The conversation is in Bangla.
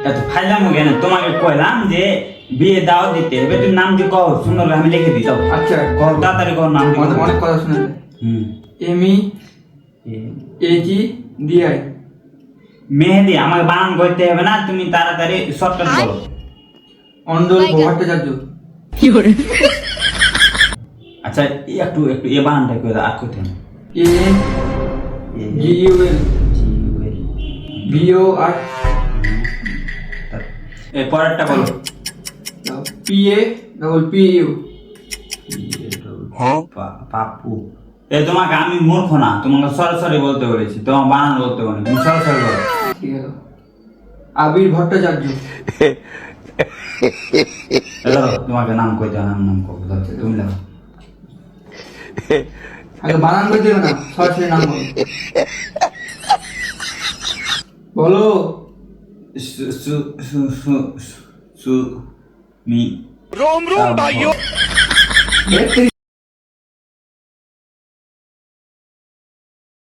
এত ফাইলাম কেন? তোমাকে কইলাম যে বিয়ে দাও দিতে। হবে তুই নাম দিয়ে কও সুন্দর করে আমি লিখে দিই আচ্ছা কও। তাড়াতাড়ি কও নাম দিয়ে অনেক কথা শুনে হুম। M A. G D I. Mehedi আমাকে বানান করতে হবে না তুমি তাড়াতাড়ি শর্টকাট বলো অন্ডল ভট্টাচার্য আচ্ছা একটু একটু এ বানানটা করে দাও আর কোথায় A G U L. B O R. এ পরেরটা বলো। P A double P U পা- পাপু এ তোমাকে আমি মূর্খ না তোমাকে সরাসরি বলতে বলেছি তোমার বানান বলতে বলি তুমি সরাসরি বলো। আবির ভট্টাচার্য। তোমাকে নাম কই দাও নাম নাম কই দাও তুমি লেখো আগে বানান করে দেবে না সরাসরি নাম বলো। す、す、す、す、す、み。ローローバイオ